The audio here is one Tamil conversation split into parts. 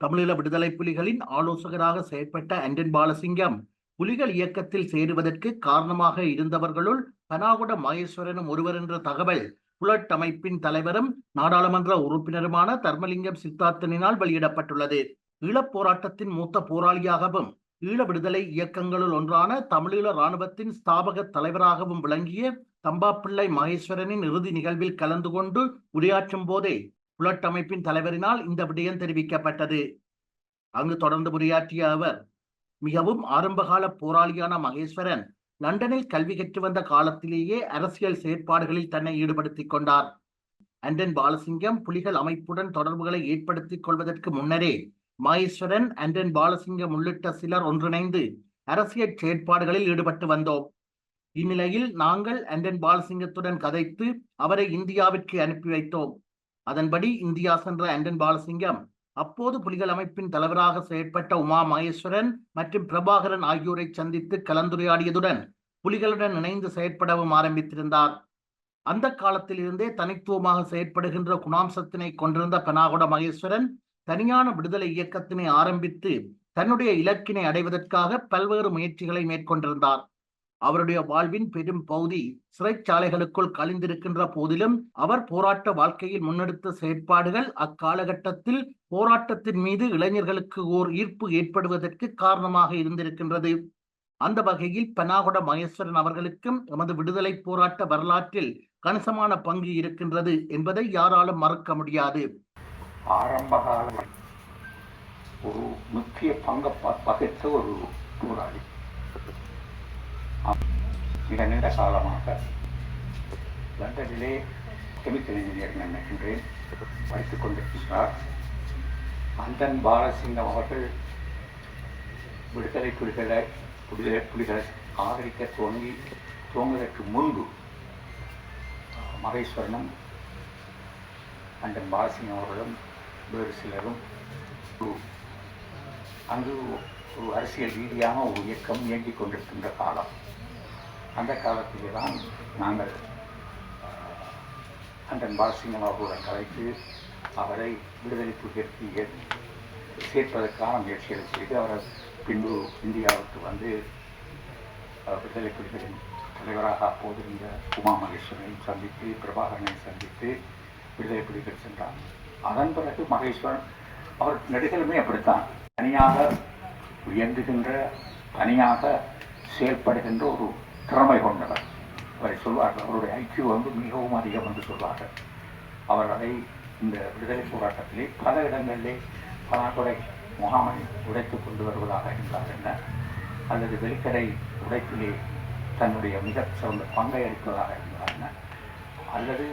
தமிழீழ விடுதலை புலிகளின் ஆலோசகராக செயற்பட்ட அண்டன் பாலசிங்கம் புலிகள் இயக்கத்தில் சேருவதற்கு காரணமாக இருந்தவர்களுள் பனாகுட மகேஸ்வரனும் ஒருவர் என்ற தகவல் புலட் அமைப்பின் தலைவரும் நாடாளுமன்ற உறுப்பினருமான தர்மலிங்கம் சித்தார்த்தனினால் வெளியிடப்பட்டுள்ளது. ஈழப் போராட்டத்தின் மூத்த போராளியாகவும் ஈழ விடுதலை இயக்கங்களுள் ஒன்றான தமிழீழ இராணுவத்தின் ஸ்தாபக தலைவராகவும் விளங்கிய தம்பாப்பிள்ளை மகேஸ்வரனின் இறுதி நிகழ்வில் கலந்து கொண்டு உரையாற்றும் போதே புலட்டமைப்பின் தலைவரினால் இந்த விடயம் தெரிவிக்கப்பட்டது. அங்கு தொடர்ந்து உரையாற்றிய அவர் மிகவும் ஆரம்பகால போராளியான மகேஸ்வரன் லண்டனில் கல்வி கற்று வந்த காலத்திலேயே அரசியல் செயற்பாடுகளில் தன்னை ஈடுபடுத்திக் கொண்டார். அண்டன் பாலசிங்கம் புலிகள் அமைப்புடன் தொடர்புகளை ஏற்படுத்திக் கொள்வதற்கு முன்னரே மகேஸ்வரன் அண்டன் பாலசிங்கம் உள்ளிட்ட சிலர் ஒன்றிணைந்து அரசியல் செயற்பாடுகளில் ஈடுபட்டு வந்தோம். இந்நிலையில் நாங்கள் அண்டன் பாலசிங்கத்துடன் கதைத்து அவரை இந்தியாவிற்கு அனுப்பி வைத்தோம். அதன்படி இந்தியா சென்ற அண்டன் பாலசிங்கம் அப்போது புலிகள் அமைப்பின் தலைவராக செயற்பட்ட உமா மகேஸ்வரன் மற்றும் பிரபாகரன் ஆகியோரை சந்தித்து கலந்துரையாடியதுடன் புலிகளுடன் இணைந்து செயற்படவும் ஆரம்பித்திருந்தார். அந்த காலத்திலிருந்தே தனித்துவமாக செயற்படுகின்ற குணாம்சத்தினை கொண்டிருந்த பெனாகுட மகேஸ்வரன் தனியான விடுதலை இயக்கத்தினை ஆரம்பித்து தன்னுடைய இலக்கினை அடைவதற்காக பல்வேறு முயற்சிகளை மேற்கொண்டிருந்தார். அவருடைய வாழ்வின் பெரும் பகுதி சிறைச்சாலைகளுக்குள் கழிந்திருக்கின்ற போதிலும் அவர் போராட்ட வாழ்க்கையில் முன்னெடுத்த செயற்பாடுகள் அக்காலகட்டத்தில் போராட்டத்தின் மீது இளைஞர்களுக்கு ஓர் ஈர்ப்பு ஏற்படுவதற்கு காரணமாக இருந்திருக்கின்றது. அந்த வகையில் பெனாகுட மகேஸ்வரன் அவர்களுக்கும் எமது விடுதலை போராட்ட வரலாற்றில் கணிசமான பங்கு இருக்கின்றது என்பதை யாராலும் மறக்க முடியாது. ஆரம்பகால ஒரு முக்கிய பங்கை பகிர்ந்த ஒரு போராளி. மிக நீண்ட காலமாக லண்டனிலே கெமிக்கல் இன்ஜினியரிங் என்று படித்துக் கொண்டிருக்கின்றார். அந்தன் பாலசிங்கம் அவர்கள் விடுதலை புலிகளை விடுதலை புலிகளை ஆதரிக்க துவங்கி துவங்குவதற்கு முன்பு மகேஸ்வரனும் அண்டன் பாலசிங்கம் அவர்களும் வேறு சிலரும் அங்கு ஒரு அரசியல் ரீதியான ஒரு இயக்கம் இயங்கிக் கொண்டிருக்கின்ற காலம். அந்த காலத்திலே தான் நாங்கள் அண்டன் பாலசிங்கம் அவர்களுடன் கலைத்து அவரை விடுதலை புலிகளுக்கு சேர்ப்பதற்கான முயற்சிகளை செய்து அவர் பின்பு இந்தியாவுக்கு வந்து விடுதலை புலிகளின் தலைவராக அப்போது இருந்த உமா மகேஸ்வரனை சந்தித்து பிரபாகரனை சந்தித்து விடுதலை புலிகள் சென்றார். அதன் பிறகு மகேஸ்வரன் அவர் நடிகளுமே அப்படித்தான். தனியாக உயர்ந்துகின்ற தனியாக செயல்படுகின்ற ஒரு திறமை கொண்டவர் அவரை சொல்வார்கள் அவருடைய ஐக்கியூ வந்து மிகவும் அதிகம் என்று சொல்வார்கள். அவர் அதை இந்த விடுதலை போராட்டத்திலே பல இடங்களிலே பலாக்குறை முகாமை உடைத்து கொண்டு வருவதாக இருந்தார் என்ன? அல்லது வெளிக்கடை உடைப்பிலே தன்னுடைய மிக சிறந்த பங்கை அளிப்பதாக இருந்தார் என்ன? அல்லது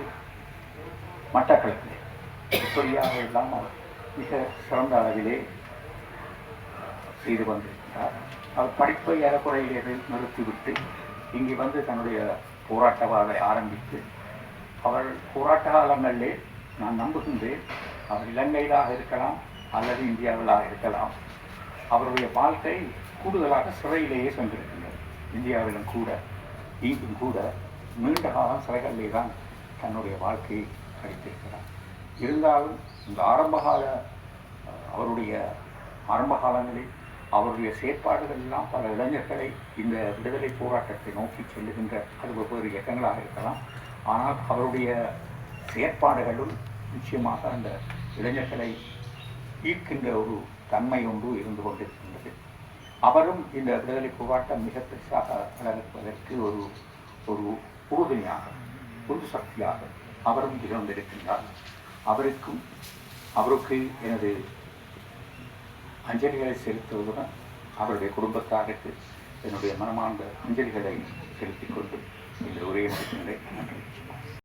மட்டக்களப்பிலே. இப்படியாக எல்லாம் அவர் மிக சிறந்த அளவிலே செய்து வந்திருக்கிறார். அவர் படிப்பை ஏறக்குறையிலே நிறுத்திவிட்டு இங்கே வந்து தன்னுடைய போராட்ட வாழ்வை ஆரம்பித்து அவர் போராட்ட காலங்களிலே நான் நம்புகின்றேன் அவர் இலங்கையிலாக இருக்கலாம் அல்லது இந்தியாவிலாக இருக்கலாம். அவருடைய வாழ்க்கை கூடுதலாக சிறையிலேயே சென்றிருக்கின்றது. இந்தியாவிலும் கூட இங்கும் கூட நீண்ட காலம் சிறைகளிலே தான் தன்னுடைய வாழ்க்கையை கழித்திருக்கிறார். இருந்தாலும் இந்த ஆரம்பகால அவருடைய ஆரம்ப காலங்களில் அவருடைய செயற்பாடுகள் எல்லாம் பல இளைஞர்களை இந்த விடுதலை போராட்டத்தை நோக்கி செல்லுகின்ற அது ஒவ்வொரு இயக்கங்களாக இருக்கலாம். ஆனால் அவருடைய செயற்பாடுகளும் நிச்சயமாக அந்த இளைஞர்களை ஈர்க்கின்ற ஒரு தன்மை ஒன்று இருந்து கொண்டிருக்கின்றது. அவரும் இந்த விடுதலை போராட்டம் மிக பெருசாக வளர்ப்பதற்கு ஒரு ஒரு உறுதுணையாக உந்து சக்தியாக அவரும் திகழ்ந்திருக்கின்றார். அவருக்கும் அவருக்கு எனது அஞ்சலிகளை செலுத்துவதுடன் அவருடைய குடும்பத்தாருக்கு என்னுடைய மனமார்ந்த அஞ்சலிகளை செலுத்திக் கொண்டு இந்த உரையை முடிக்கின்றேன் நன்றி.